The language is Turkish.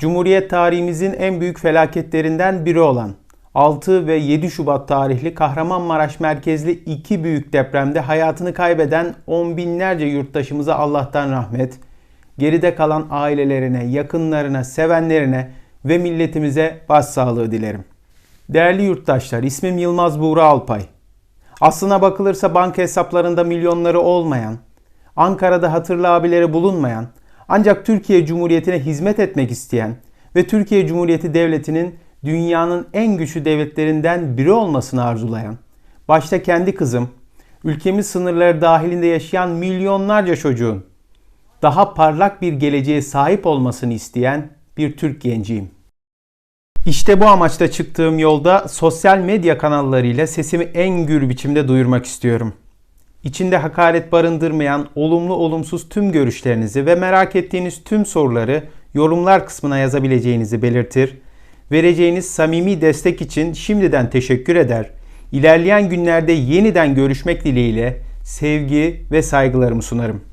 Cumhuriyet tarihimizin en büyük felaketlerinden biri olan 6 ve 7 Şubat tarihli Kahramanmaraş merkezli iki büyük depremde hayatını kaybeden on binlerce yurttaşımıza Allah'tan rahmet, geride kalan ailelerine, yakınlarına, sevenlerine ve milletimize başsağlığı dilerim. Değerli yurttaşlar, ismim Yılmaz Buğra Alpay. Aslına bakılırsa banka hesaplarında milyonları olmayan, Ankara'da hatırlı abileri bulunmayan, ancak Türkiye Cumhuriyeti'ne hizmet etmek isteyen ve Türkiye Cumhuriyeti Devleti'nin dünyanın en güçlü devletlerinden biri olmasını arzulayan, başta kendi kızım, ülkemiz sınırları dahilinde yaşayan milyonlarca çocuğun daha parlak bir geleceğe sahip olmasını isteyen bir Türk genciyim. İşte bu amaçla çıktığım yolda sosyal medya kanallarıyla sesimi en gür biçimde duyurmak istiyorum. İçinde hakaret barındırmayan olumlu olumsuz tüm görüşlerinizi ve merak ettiğiniz tüm soruları yorumlar kısmına yazabileceğinizi belirtir. Vereceğiniz samimi destek için şimdiden teşekkür eder. İlerleyen günlerde yeniden görüşmek dileğiyle sevgi ve saygılarımı sunarım.